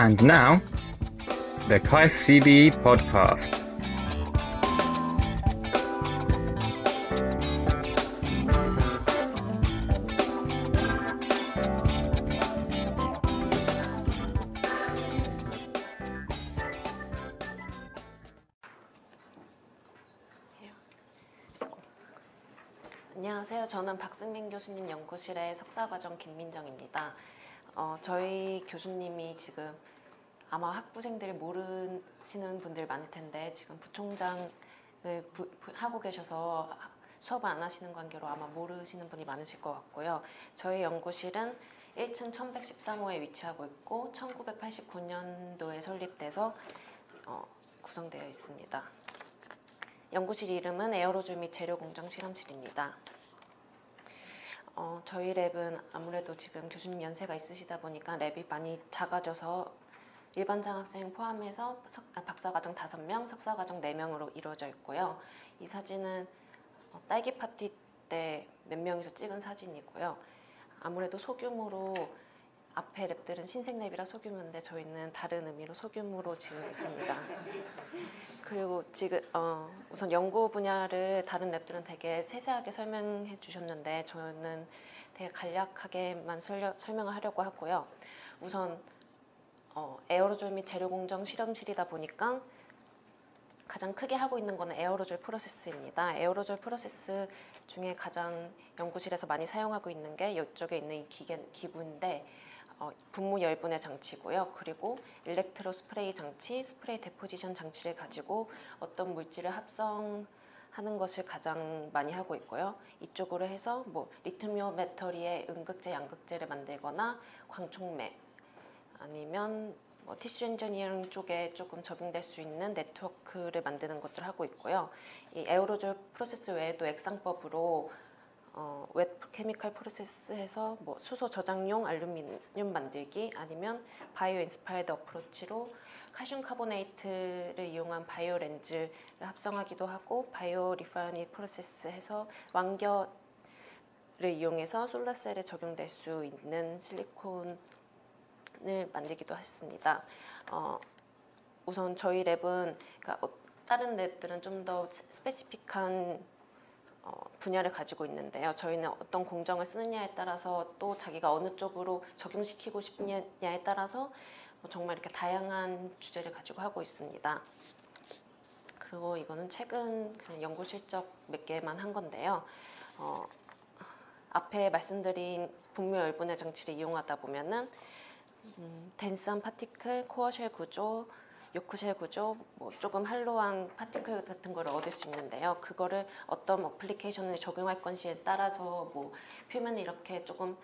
And now, the Kai CBE podcast. 안녕하세요. 저는 박승민 교수님 연구실의 석사과정 김민정입니다. 어, 저희 교수님이 지금 아마 학부생들이 모르시는 분들 많을 텐데 지금 부총장을 부- 부- 하고 계셔서 수업을 안 하시는 관계로 아마 모르시는 분이 많으실 것 같고요. 저희 연구실은 1층 1113호에 위치하고 있고 1989년도에 설립돼서 어, 구성되어 있습니다. 연구실 이름은 에어로졸 및 재료 공정 실험실입니다. 어, 저희 랩은 아무래도 지금 교수님 연세가 있으시다 보니까 랩이 많이 작아져서 일반 장학생 포함해서 석- 아, 박사과정 5명, 석사과정 4명으로 이루어져 있고요. 이 사진은 어, 딸기 파티 때 몇 명이서 찍은 사진이고요. 아무래도 소규모로 앞에 랩들은 신생 랩이라 소규모인데 저희는 다른 의미로 소규모로 지금 있습니다. 그리고 지금 어, 우선 연구 분야를 다른 랩들은 되게 세세하게 설명해 주셨는데 저는 되게 간략하게만 설려, 설명을 하려고 하고요. 우선 어, 에어로졸 및 재료 공정 실험실이다 보니까 가장 크게 하고 있는 거는 에어로졸 프로세스입니다. 에어로졸 프로세스 중에 가장 연구실에서 많이 사용하고 있는 게 이쪽에 있는 이 기계, 기구인데 어, 분무 열분의 장치고요. 그리고 일렉트로 스프레이 장치, 스프레이 데포지션 장치를 가지고 어떤 물질을 합성하는 것을 가장 많이 하고 있고요. 이쪽으로 해서 뭐 리튬이온 배터리의 음극재, 양극재를 만들거나 광촉매 아니면 뭐 티슈 엔지니어링 쪽에 조금 적용될 수 있는 네트워크를 만드는 것들 하고 있고요. 이 에어로졸 프로세스 외에도 액상법으로 어, 웹 케미칼 프로세스해서 뭐 수소 저장용 알루미늄 만들기 아니면 바이오 인스파이드 어프로치로 칼슘 카보네이트를 이용한 바이오 렌즈를 합성하기도 하고 바이오 리파이니 프로세스해서 왕겨를 이용해서 솔라셀에 적용될 수 있는 실리콘을 만들기도 했습니다. 어, 우선 저희 랩은 그러니까 어, 다른 랩들은 좀 더 스페시픽한 어, 분야를 가지고 있는데요. 저희는 어떤 공정을 쓰느냐에 따라서 또 자기가 어느 쪽으로 적용시키고 싶냐에 따라서 뭐 정말 이렇게 다양한 주제를 가지고 하고 있습니다. 그리고 이거는 최근 그냥 연구 실적 몇 개만 한 건데요. 어, 앞에 말씀드린 분무 열분의 장치를 이용하다 보면은 음, 덴스한 파티클, 코어쉘 구조, 요크쉘 구조, 뭐 조금 할로한 파티클 같은 걸 얻을 수 있는데요. 그거를 어떤 어플리케이션을 적용할 건지에 따라서 뭐 표면을 이렇게 조금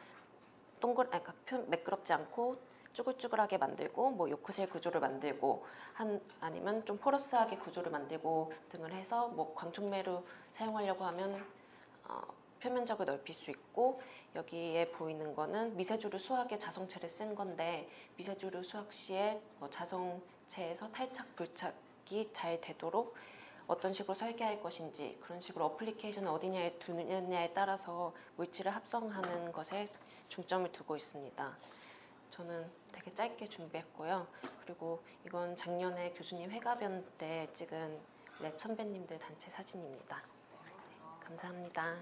동글, 아니, 그러니까 표, 매끄럽지 않고 쭈글쭈글하게 만들고 뭐 요크쉘 구조를 만들고 한 아니면 좀 포러스하게 구조를 만들고 등을 해서 뭐 광촉매로 사용하려고 하면 어, 표면적을 넓힐 수 있고 여기에 보이는 거는 미세조류 수학의 자성체를 쓴 건데 미세조류 수학 시에 뭐 자성체에서 탈착 불착이 잘 되도록 어떤 식으로 설계할 것인지 그런 식으로 어플리케이션을 어디냐에 두느냐에 따라서 물질을 합성하는 것에 중점을 두고 있습니다. 저는 되게 짧게 준비했고요. 그리고 이건 작년에 교수님 회가변 때 찍은 랩 선배님들 단체 사진입니다. 네, 감사합니다.